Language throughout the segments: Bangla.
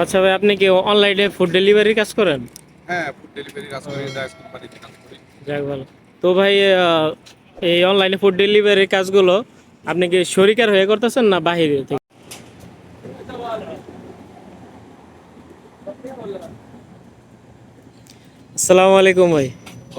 আচ্ছা ভাই আপনি কি অনলাইনে ফুড ডেলিভারির কাজ করেন? হ্যাঁ ফুড ডেলিভারি কাজ করি ডাইস কোম্পানিতে কাজ করি। যাক ভালো। তো ভাই এই অনলাইনে ফুড ডেলিভারির কাজগুলো আপনি কি শরিকার হয়ে করতেছেন না বাহিরে থেকে? আসসালামু আলাইকুম ভাই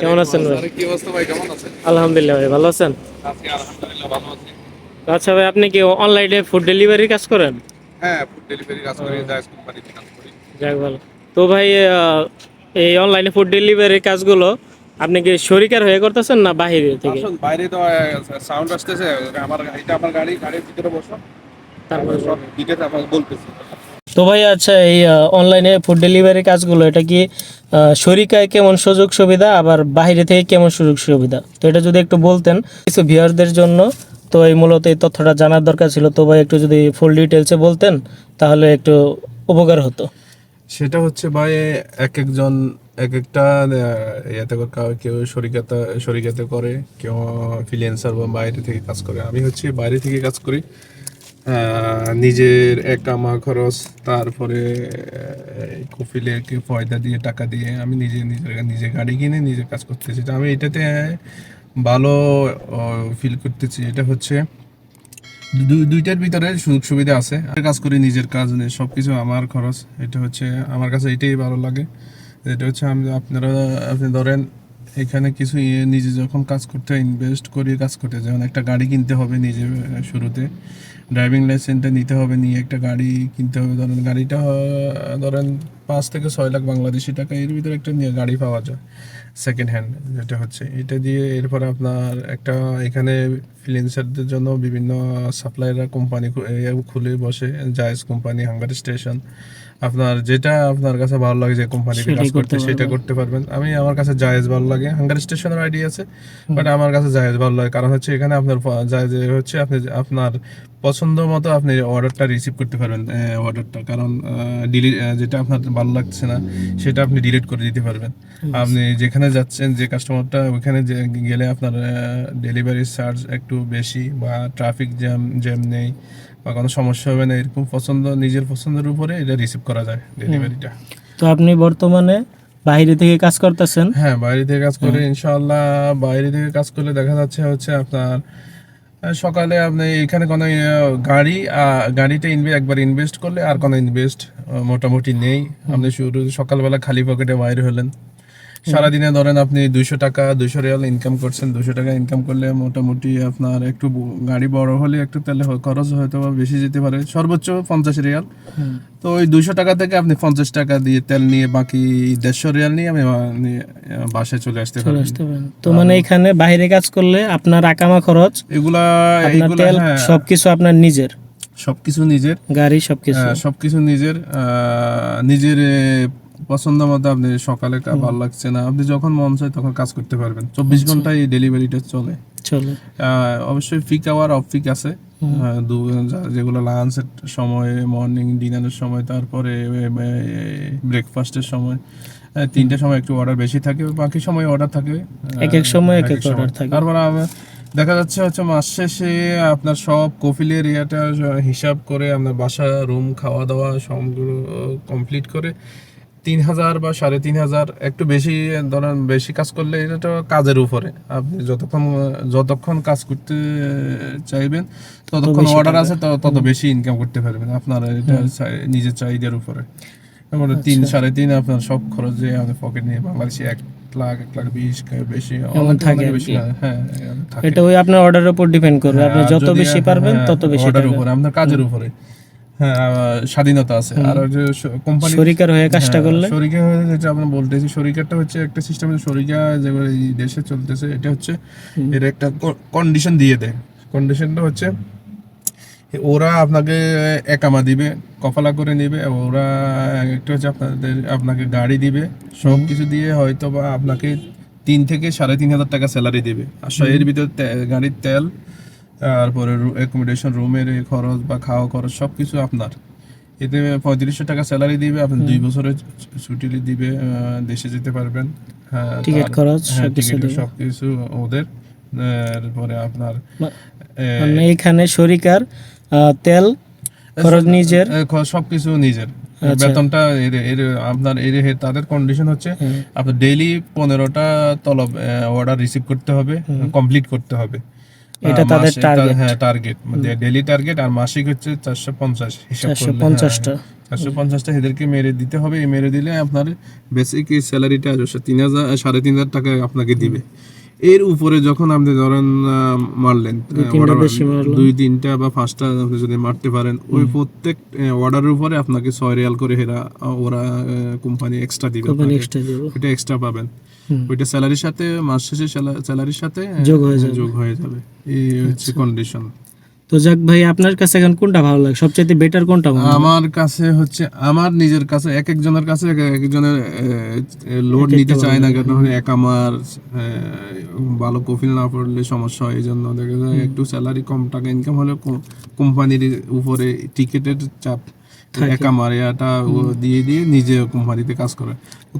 কেমন আছেন ভাই? কি অবস্থা ভাই কেমন আছেন? আলহামদুলিল্লাহ ভাই ভালো আছেন? আজকে আলহামদুলিল্লাহ ভালো আছি। আচ্ছা ভাই আপনি কি অনলাইনে ফুড ডেলিভারির কাজ করেন? হ্যাঁ ফুড ডেলিভারি কাজ করি কোম্পানিতে কাজ করি। যাক ভালো। তো ভাই এই অনলাইনে ফুড ডেলিভারির কাজগুলো আপনি কি শরিকার হয়ে করতেছেন না বাহিরে থেকে? আসুন বাইরে তো সাউন্ড আসতেছে আমার এটা আমার গাড়ি গাড়ির ভিতরে বসো। তারপরে সব ডিটেলস আপনাকে বলতেছি। তো ভাই আচ্ছা এই অনলাইনে ফুড ডেলিভারি কাজগুলো এটা কি শরিকায় কেমন সুযোগ সুবিধা আবার বাইরে থেকে কেমন সুযোগ সুবিধা? তো এটা যদি একটু বলতেন কিছু ভিউয়ারদের জন্য তো এই মূলত এই তথ্যটা জানার দরকার ছিল। তো ভাই, একটু যদি ফুল ডিটেলসে বলতেন, তাহলে একটু উপকার হতো। সেটা হচ্ছে ভাই, এক একজন, এক একটা ইয়েতে কেউ শরিকাতা শরিকাতে করে, কেউ ফ্রিল্যান্সার বা বাইরে থেকে কাজ করে। আমি হচ্ছে বাইরে থেকে কাজ করি। নিজের এক কামা খরচ, তারপরে কফিলে ফয়দা দিয়ে, টাকা দিয়ে আমি নিজে, নিজের, নিজে গাড়ি কিনে নিজে কাজ করতেছি। তো আমি এটাতে ভালো ফিল করতেছি। এটা হচ্ছে দুই- দুইটার ভিতরে সুযোগ সুবিধা আছে। কাজ করি নিজের কাজ নিয়ে সব কিছু আমার খরচ। এটা হচ্ছে আমার কাছে এটাই ভালো লাগে। এটা হচ্ছে আমি আপনারা, আপনি ধরেন এখানে কিছু ইয়ে নিজে যখন কাজ করতে ইনভেস্ট করে কাজ করতে যেমন একটা গাড়ি কিনতে হবে নিজে শুরুতে। ড্রাইভিং লাইসেন্সটা নিতে হবে, নিয়ে একটা গাড়ি কিনতে হবে। ধরেন গাড়িটা, ধরেন পাঁচ থেকে ছয় লাখ বাংলাদেশি টাকা এর ভিতরে একটা নিয়ে গাড়ি পাওয়া যায় সেকেন্ড হ্যান্ড যেটা হচ্ছে। এটা দিয়ে এরপর আপনার একটা এখানে ফ্রিল্যান্সারদের জন্য বিভিন্ন সাপ্লাইয়াররা কোম্পানি খুলে বসে জায়েজ কোম্পানি হাঙ্গার স্টেশন আপনার যেটা আপনার কাছে ভালো লাগে যে কোম্পানিতে কাজ করতে সেটা করতে পারবেন। আমি আমার কাছে জায়েজ ভালো লাগে হাঙ্গার স্টেশনের আইডি আছে বাট আমার কাছে জায়েজ ভালো লাগে কারণ হচ্ছে এখানে আপনার জায়েজ হচ্ছে আপনি আপনার পছন্দ মতো আপনি অর্ডারটা রিসিভ করতে পারবেন অর্ডারটা কারণ ডিলিট যেটা আপনার ভালো লাগছে না সেটা আপনি ডিলিট করে দিতে পারবেন। আপনি যেখানে যাচ্ছেন যে কাস্টমারটা ওখানে যে গেলে আপনার ডেলিভারি চার্জ একটু বেশি বা ট্রাফিক জ্যাম জ্যাম নেই বা কোনো সমস্যা হবে না এরকম পছন্দ নিজের পছন্দের উপরে এটা রিসিভ করা যায় ডেলিভারিটা তো আপনি বর্তমানে বাইরে থেকে কাজ করতেছেন? হ্যাঁ বাইরে থেকে কাজ করে ইনশাআল্লাহ বাইরে থেকে কাজ করলে দেখা যাচ্ছে হচ্ছে আপনার সকালে আপনি এখানে কোনো গাড়ি আহ, গাড়িতে ইনভে একবার ইনভেস্ট করলে আর কোনো ইনভেস্ট মোটামুটি নেই। আপনি শুরু সকালবেলা খালি পকেটে বাইরে হলেন। সারাদিনে ধরেন আপনি দুইশো টাকা দুইশো রিয়াল ইনকাম করছেন দুইশো টাকা ইনকাম করলে মোটামুটি আপনার একটু গাড়ি বড় হলে একটু তেলে খরচ হয়তো বা বেশি যেতে পারে। সর্বোচ্চ পঞ্চাশ রিয়াল। তো ওই দুইশো টাকা থেকে আপনি পঞ্চাশ টাকা দিয়ে তেল নিয়ে বাকি দেড়শো রিয়াল নিয়ে আমি বাসায় চলে আসতে পারি বুঝতে পারেন। তো মানে এখানে বাইরে কাজ করলে আপনার আকামা খরচ এগুলা তেল হ্যাঁ। সবকিছু আপনার নিজের। সবকিছু নিজের। গাড়ি সবকিছু। সবকিছু নিজের নিজের পছন্দ মতো আপনি সকালে ভালো লাগছে না। আপনি যখন মন চায় তখন কাজ করতে পারবেন। চব্বিশ আচ্ছা। ঘন্টায় এই ডেলিভারিটা চলে। চলো। অবশ্যই ফিক আওয়ার অফ ফিক আছে। দু- যেগুলো লাঞ্চের সময় মর্নিং ডিনারের সময় তারপরে ব্রেকফাস্টের সময়। তিনটে সময় একটু অর্ডার বেশি থাকে বাকি সময় অর্ডার থাকে। এক এক সময় এক এক। অর্ডার থাকে। তারপর দেখা যাচ্ছে হচ্ছে মাস শেষে আপনার সব কফিলের ইয়েটা হিসাব করে আপনার বাসা রুম খাওয়া দাওয়া সবগুলো কমপ্লিট করে তিন হাজার বা সাড়ে তিন হাজার একটু বেশি ধরেন বেশি কাজ করলে এটা তো কাজের উপরে। আপনি যতক্ষণ যতক্ষণ কাজ করতে চাইবেন ততক্ষণ অর্ডার আছে তো- তত বেশি ইনকাম করতে পারবেন আপনার এটা নিজের চাহিদার উপরে। যেমন তিন আচ্ছা। সাড়ে তিন আপনার সব খরচ যে আমাদের পকেট নিয়ে বাংলাদেশে এক লাখ এক লাখ বিশ বেশি থাকে বেশি হ্যাঁ এটা ওই আপনার অর্ডারের উপর ডিপেন্ড করবে। আপনি যত বেশি পারবেন হ্যাঁ, তত বেশি অর্ডার টাকা। উপরে আপনার কাজের উপরে। হ্যাঁ স্বাধীনতা আছে। আর কোম্পানি শরিকার হয়ে কাজটা করলে? শরিকা যেটা আপনি বলতেছি শরিকারটা হচ্ছে একটা সিস্টেম শরিকা যেগুলো এই দেশে চলতেছে এটা হচ্ছে এর একটা কন্ডিশন দিয়ে দেয়। কন্ডিশনটা হচ্ছে ওরা আপনাকে একামা দিবে কফালা করে নেবে ওরা একটা হচ্ছে আপনাদের আপনাকে গাড়ি দিবে সব কিছু দিয়ে হয়তো বা আপনাকে তিন থেকে সাড়ে তিন হাজার টাকা স্যালারি দিবে। আর এর ভিতরে গাড়ির তেল তারপরে অ্যাকোমোডেশন রুমের খরচ বা খাওয়া খরচ সব কিছু আপনার। এতে পঁয়ত্রিশশো টাকা স্যালারি দিবে আপনি দুই বছরের ছুটি দিবে দেশে যেতে পারবেন। হ্যাঁ, টিকিট খরচ হ্যাঁ, সবকিছু সব কিছু ওদের। এরপরে আপনার মানে এখানে শরিকার তেল খরচ নিজের। সবকিছু নিজের। আচ্ছা। বেতনটা এর এর আপনার এর তাদের কন্ডিশন হচ্ছে। আপনার ডেইলি পনেরোটা তলব অর্ডার রিসিভ করতে হবে কমপ্লিট করতে হবে। এটা তাদের মাসে- target। হ্যাঁ টার্গেট ডেইলি টার্গেট আর মাসিক হচ্ছে চারশো পঞ্চাশ হিসাব চারশো করলে পঞ্চাশটা চারশো পঞ্চাশটা এদেরকে মেরে দিতে হবে। এই মেরে দিলে আপনার বেসিক স্যালারিটা তিন হাজার সাড়ে তিন হাজার টাকা আপনাকে দিবে। এর উপরে যখন আপনি ধরেন মারলেন। দুই তিনটা বা পাঁচটা আপনি যদি মারতে পারেন ওই প্রত্যেক অর্ডারের উপরে আপনাকে ছয় রিয়াল করে হেরা ওরা কোম্পানি এক্সট্রা দিবে আপনাকে। এক্সট্রা পাবেন। ওইটা স্যালারির সাথে মাস শেষে স্যালারির সাথে যোগ হয়ে যাবে। যোগ হয়ে যাবে। এই হচ্ছে কন্ডিশন তো যাক ভাই আপনার কাছে এখন কোনটা ভালো লাগে? সবচেয়ে বেটার কোনটা আমার কাছে হচ্ছে আমার নিজের কাছে এক একজনের কাছে এক একজনের লোড নিতে চায় না কারণ এক আমার ভালো কফিল না পড়লে সমস্যা হয় এই জন্য দেখা যায় একটু স্যালারি কম টাকা ইনকাম হলে কোম্পানির উপরে টিকিটের চাপ। একা মারিয়াটা ও দিয়ে দিয়ে নিজে কোম্পানিতে কাজ করে।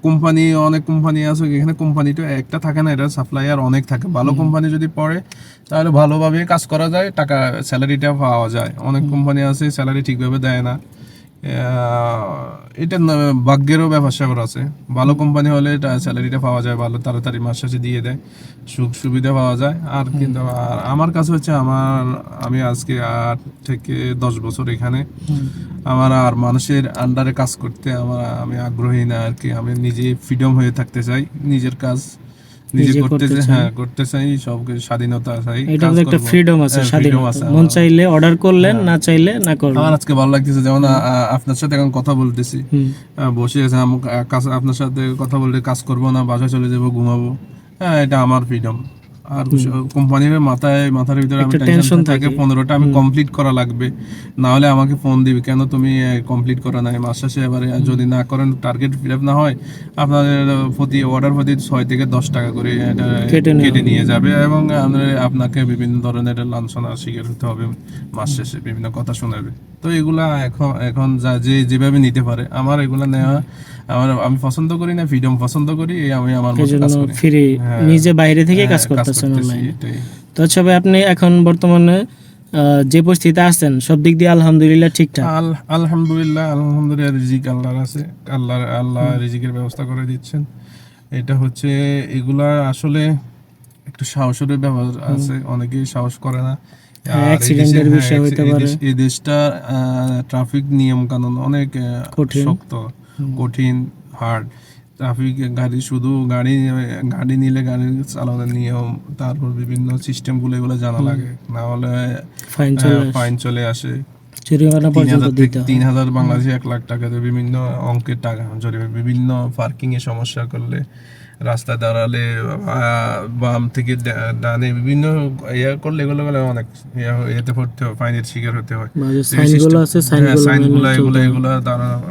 কোম্পানি অনেক কোম্পানি আছে এখানে কোম্পানিটা একটা থাকে না এটা সাপ্লায়ার অনেক থাকে। ভালো কোম্পানি যদি পড়ে তাহলে ভালোভাবে কাজ করা যায় টাকা স্যালারিটা পাওয়া যায়। অনেক কোম্পানি আছে স্যালারি ঠিকভাবে দেয় না। এটা ন- ভাগ্যেরও ব্যাপার স্যাপার আছে। ভালো কোম্পানি হলে এটা স্যালারিটা পাওয়া যায় ভালো তাড়াতাড়ি মাস শেষে দিয়ে দেয়। সুখ সুবিধা পাওয়া যায়। আর কিন্তু আর আমার কাছে হচ্ছে আমার আমি আজকে আট থেকে দশ বছর এখানে। আমার আর মানুষের আন্ডারে কাজ করতে আমার আমি আগ্রহী না আর কি। আমি নিজে ফ্রিডম হয়ে থাকতে চাই। নিজের কাজ নিজে করতে করতে চাই। হ্যাঁ করতে চাই সব স্বাধীনতা চাই এটা একটা ফ্রিডম আছে হ্যাঁ, স্বাধীনতা। আছে মন চাইলে অর্ডার করলেন না চাইলে না করলেন। আমার আজকে ভালো লাগতেছে যেমন আপনার সাথে এখন কথা বলতেছি। বসে আছে আপনার সাথে কথা বলতে কাজ করব না বাসায় চলে যাব ঘুমাবো। হ্যাঁ এটা আমার ফ্রিডম আর কোম্পানির মাথায় মাথার ভিতরে আমি টেনশন থাকে। পনেরোটা আমি কমপ্লিট করা লাগবে। না হলে আমাকে ফোন দিবে কেন তুমি কমপ্লিট করা নাই? মাস শেষে এবারে যদি না করেন টার্গেট ফিল আপ না হয় আপনাদের প্রতি অর্ডার প্রতি ছয় থেকে দশ টাকা করে কেটে নিয়ে যাবে এবং আপনাকে বিভিন্ন ধরনের লাঞ্ছনার শিকার হতে হবে মাস শেষে বিভিন্ন কথা শোনাবে। তো এগুলা এখন এখন যা যে যেভাবে নিতে পারে আমার এগুলা নেওয়া আমার আমি পছন্দ করি না ফ্রিডম পছন্দ করি আমি আমার এই কাজ করি। ফ্রি হ্যাঁ। নিজে বাইরে থেকে কাজ কাজ করতেছেন অনলাইনে তো আচ্ছা ভাই আপনি এখন বর্তমানে যে পরিস্থিতিতে আছেন সব দিক দিয়ে আলহামদুলিল্লাহ ঠিকঠাক? আলহামদুলিল্লাহ আলহামদুলিল্লাহ রিজিক আল্লাহর আছে। আল্লাহ আল্লাহ রিজিকের ব্যবস্থা করে দিচ্ছেন। এটা হচ্ছে এগুলা আসলে একটু সাহসের ব্যাপার আছে অনেকেই সাহস করে না। হ্যাঁ, হ্যাঁ, বিষয় হইতে পারে। এই দেশটা ট্রাফিক নিয়ম কানুন অনেক শক্ত কঠিন হার্ড ট্রাফিক গাড়ি শুধু গাড়ি গাড়ি নিলে গাড়ি চালানোর নিয়ম তারপর বিভিন্ন সিস্টেমগুলো এগুলো জানা লাগে। না হলে ফাইন চলে আসে। ফাইন চলে আসে। জরিমানা পর্যন্ত দিতে তিন হাজার বাংলাদেশে এক লাখ টাকাতে বিভিন্ন অঙ্কের টাকা জরিমানা বিভিন্ন পার্কিং এ সমস্যা করলে রাস্তা দাঁড়ালে বাম থেকে ডানে বিভিন্ন ইয়া করলে এগুলো করলে অনেক ইয়া ইয়েতে পড়তে হয় ফাইনের শিকার হতে হয়। এই সাইনগুলো হ্যাঁ, এগুলো এগুলো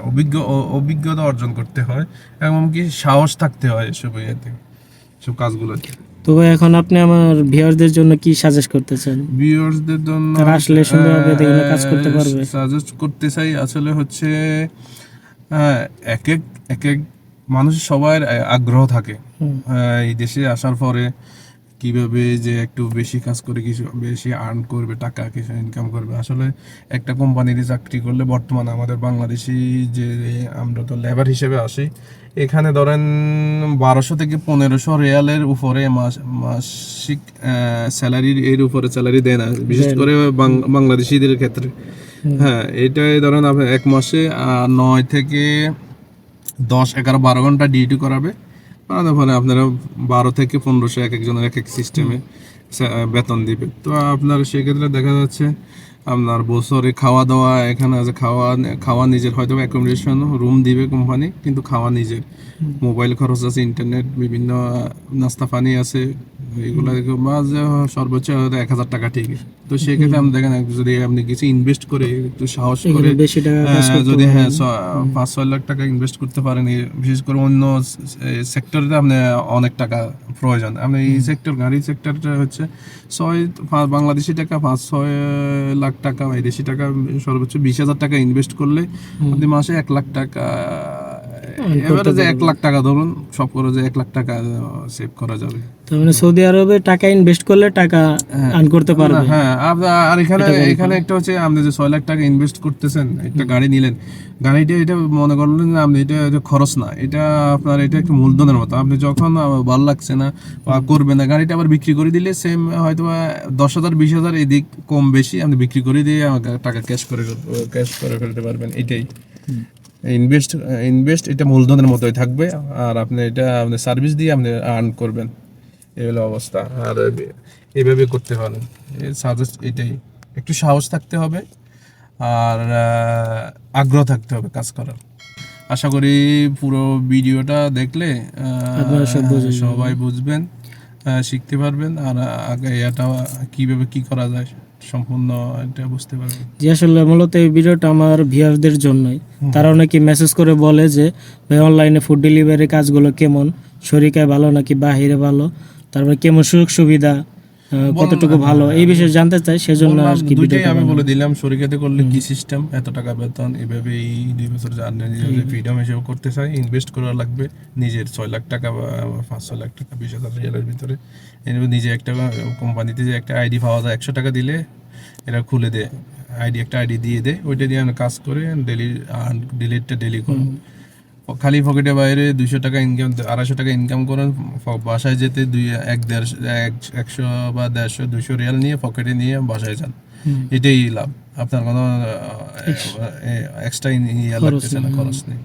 অভিজ্ঞ অভিজ্ঞতা অর্জন করতে হয় এমনকি সাহস থাকতে হয় এসব ইয়েতে সব কাজগুলোতে তো এখন আপনি আমার ভিউয়ারদের জন্য কি সাজেস্ট করতে চান ভিউয়ার্সদের জন্য আসলে সুন্দরভাবে এগুলো কাজ করতে পারবে। সাজেস্ট করতে চাই আসলে হচ্ছে এক এক এক এক মানুষের সবার আগ্রহ থাকে। এই দেশে আসার পরে কীভাবে যে একটু বেশি কাজ করে কিছু বেশি আর্ন করবে টাকা কিছু ইনকাম করবে। আসলে একটা কোম্পানিতে চাকরি করলে বর্তমানে আমাদের বাংলাদেশি যে আমরা তো লেবার হিসেবে আসি এখানে ধরেন বারোশো থেকে পনেরোশো রিয়ালের উপরে মাস মাসিক স্যালারির এর উপরে স্যালারি দেয় না। বিশেষ করে বাংলাদেশিদের ক্ষেত্রে। হ্যাঁ এটাই ধরেন আপনার এক মাসে নয় থেকে দশ এগারো বারো ঘণ্টা ডিউটি করাবে। করানোর ফলে আপনারা বারো থেকে পনেরোশো এক একজনের এক এক সিস্টেমে বেতন দিবে। তো আপনার সেক্ষেত্রে দেখা যাচ্ছে আপনার বছরে খাওয়া দাওয়া এখানে আছে খাওয়া খাওয়া নিজের হয়তো অ্যাকোমোডেশন রুম দিবে কোম্পানি কিন্তু খাওয়া নিজের। মোবাইল খরচ আছে ইন্টারনেট বিভিন্ন নাস্তা পানি আছে এগুলো সর্বোচ্চ এক হাজার টাকা ঠিক। তো সেক্ষেত্রে আপনি দেখেন যদি আপনি কিছু ইনভেস্ট করে একটু সাহস করে যদি হ্যাঁ পাঁচ ছয় লাখ টাকা ইনভেস্ট করতে পারেন বিশেষ করে অন্য সেক্টরে আপনি অনেক টাকা প্রয়োজন। আপনি এই সেক্টর গাড়ি সেক্টরটা হচ্ছে ছয় বাংলাদেশি টাকা পাঁচ ছয় লাখ টাকা বা দেশি টাকা সর্বোচ্চ বিশ হাজার টাকা ইনভেস্ট করলে আপনি মাসে এক লাখ টাকা এবারে যে এক লাখ টাকা ধরুন সব করে যে এক লাখ টাকা সেভ করা যাবে। তার মানে সৌদি আরবে টাকা ইনভেস্ট করলে টাকা আর্ন করতে পারবে। হ্যাঁ আর এখানে এখানে একটা হচ্ছে আপনি যে ছয় লাখ টাকা ইনভেস্ট করতেছেন একটা গাড়ি নিলেন। গাড়িটা এটা মনে করলেন যে আপনি এটা এটা খরচ না এটা আপনার এটা একটা মূলধনের মতো। আপনি যখন ভালো লাগছে না বা করবেন না গাড়িটা আবার বিক্রি করে দিলে সেম হয়তো বা দশ হাজার বিশ হাজার এদিক কম বেশি আপনি বিক্রি করে দিয়ে টাকা ক্যাশ করে ক্যাশ করে ফেলতে পারবেন এটাই। ইনভেস্ট ইনভেস্ট এটা মূলধনের মতোই থাকবে আর আপনি এটা আপনি সার্ভিস দিয়ে আপনি আর্ন করবেন। এই হলো অবস্থা। আর এইভাবে করতে পারেন। সাজেস্ট এটাই। একটু সাহস থাকতে হবে আর আগ্রহ থাকতে হবে কাজ করার। আশা করি পুরো ভিডিওটা দেখলে। সবাই বুঝবেন শিখতে পারবেন আর আগে এটা কীভাবে কী করা যায়। সম্পূর্ণ এটা বুঝতে পারবেন যে আসলে মূলত এই ভিডিওটা আমার ভিউয়ারদের জন্যই। তারা অনেকে মেসেজ করে বলে যে ভাই অনলাইনে ফুড ডেলিভারি কাজগুলো কেমন? শরীকায় ভালো নাকি বাহিরে ভালো? তারপরে কেমন সুযোগ সুবিধা কতটুকু ভালো? এই বিষয়ে জানতে চাই সেজন্য আর কি দুইটাই আমি বলে দিলাম শরীকাতে করলে কি সিস্টেম এত টাকা বেতন এভাবে এই দুই বছর জানেন ফ্রিডম হিসেবে করতে চাই ইনভেস্ট করা লাগবে নিজের ছয় লাখ টাকা বা পাঁচ ছয় লাখ টাকা বিশ হাজার রিয়ালের ভিতরে। নিজে একটা কোম্পানিতে যে একটা আইডি পাওয়া যায় একশো টাকা দিলে এরা খুলে দেয়। আইডি একটা আইডি দিয়ে দেয় ওইটা দিয়ে আমি কাজ করে ডেলি ডিলিটটা ডেলি করুন খালি পকেটে বাইরে দুইশো টাকা ইনকাম আড়াইশো টাকা ইনকাম করেন বাসায় যেতে দুই এক দেড়শো এক- একশো বা দেড়শো দুশো রিয়াল নিয়ে পকেটে নিয়ে বাসায় যান। এটাই লাভ। আপনার কোনো এক্সট্রা ইয়ে লাগতেছে না খরচ নেই।